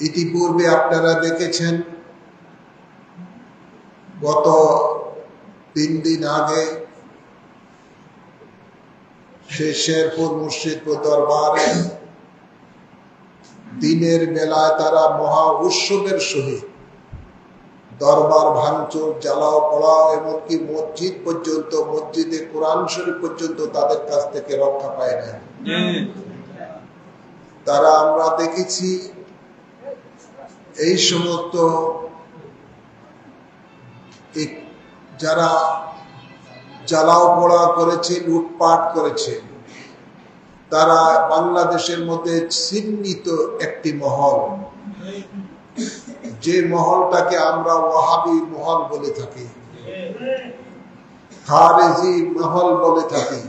ইতিপূর্বে আপনারা দেখেছেন গত তিন দিন আগে সে শেরপুর মুর্শিদপুর দরবারে দিনের বেলায় তারা মহা উৎসবের সহিত দরবার ভাঙচুর জ্বালাও পড়াও এমনকি মসজিদ পর্যন্ত মসজিদে কোরআন শরীফ পর্যন্ত তাদের কাছ থেকে রক্ষা পায় না তারা আমরা দেখেছি এই সমস্ত যারা জ্বালাও পোড়া করেছে, লুটপাট করেছে, তারা বাংলাদেশের মধ্যে চিহ্নিত একটি মহল। যে মহলটাকে আমরা ওয়াহাবি মহল বলে থাকি, খারেজি মহল বলে থাকি।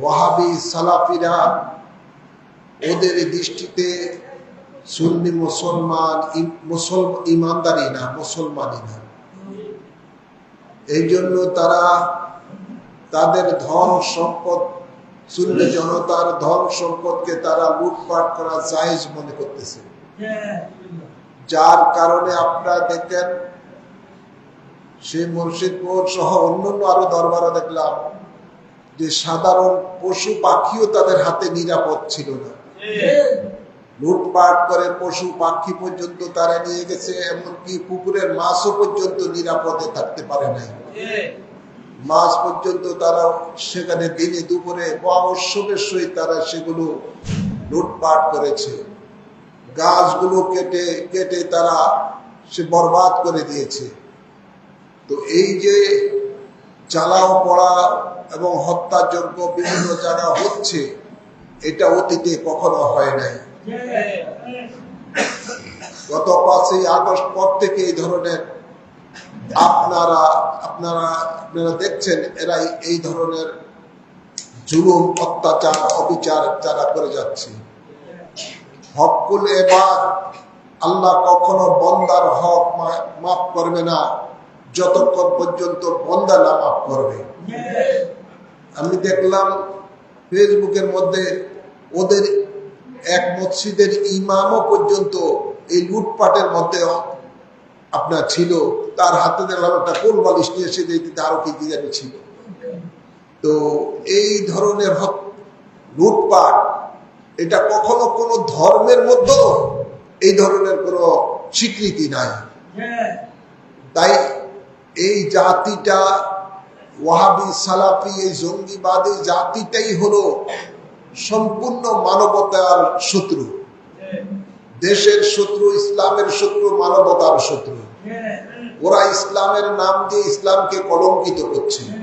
ওয়াহাবি সালাফিরা ওদের দৃষ্টিতে সুন্নি মুসলমান ইম- মুসল, ইমানদারি না, মুসলমানই না। এই জন্য তারা তাদের ধন সম্পদ, সুন্নি জনতার ধন সম্পদকে তারা লুটপাট করা জায়েজ মনে করতেছে। যার কারণে আপনারা দেখেন সে মুর্শিদপুর সহ অন্যান্য আরও দরবারে দেখলাম যে সাধারণ পশু পাখিও তাদের হাতে নিরাপদ ছিল না। লুটপাট করে পশু পাখি পর্যন্ত তারা নিয়ে গেছে, এমনকি পুকুরের মাছও পর্যন্ত নিরাপদে থাকতে পারে নাই। মাছ পর্যন্ত তারা সেখানে দিনে দুপুরে সহিত তারা সেগুলো লুটপাট করেছে। গাছগুলো কেটে কেটে তারা সে বরবাদ করে দিয়েছে। তো এই যে জ্বালাও পড়া এবং হত্যাযজ্ঞ বিভিন্ন জায়গা হচ্ছে, এটা অতীতে কখনো হয় নাই। গত পাঁচই আগস্ট পর থেকে এই ধরনের আপনারা আপনারা আপনারা দেখছেন এরা এই ধরনের জুলুম, অত্যাচার, অবিচার যারা করে যাচ্ছে। হকুল এবার আল্লাহ কখনো বন্দার হক মাফ করবে না। যতক্ষণ পর্যন্ত বন্দা না মাফ করবে। আমি দেখলাম ফেসবুকের মধ্যে ওদের এক মসজিদের ইমামও পর্যন্ত এই লুটপাটের মধ্যে আপনার ছিল। তার হাতে দেখলাম একটা কোল বালিশ নিয়ে এসে দিতে আরও কি জানি ছিল। তো এই ধরনের লুটপাট, এটা কখনো কোনো ধর্মের মধ্যেও এই ধরনের কোনো স্বীকৃতি নাই। তাই এই জাতিটা ওয়াহাবি সালাফি, এই জঙ্গিবাদী জাতিটাই হলো সম্পূর্ণ মানবতার শত্রু। দেশের শত্রু, ইসলামের শত্রু, মানবতার শত্রু। ওরা ইসলামের নাম দিয়ে ইসলামকে কলঙ্কিত করছে।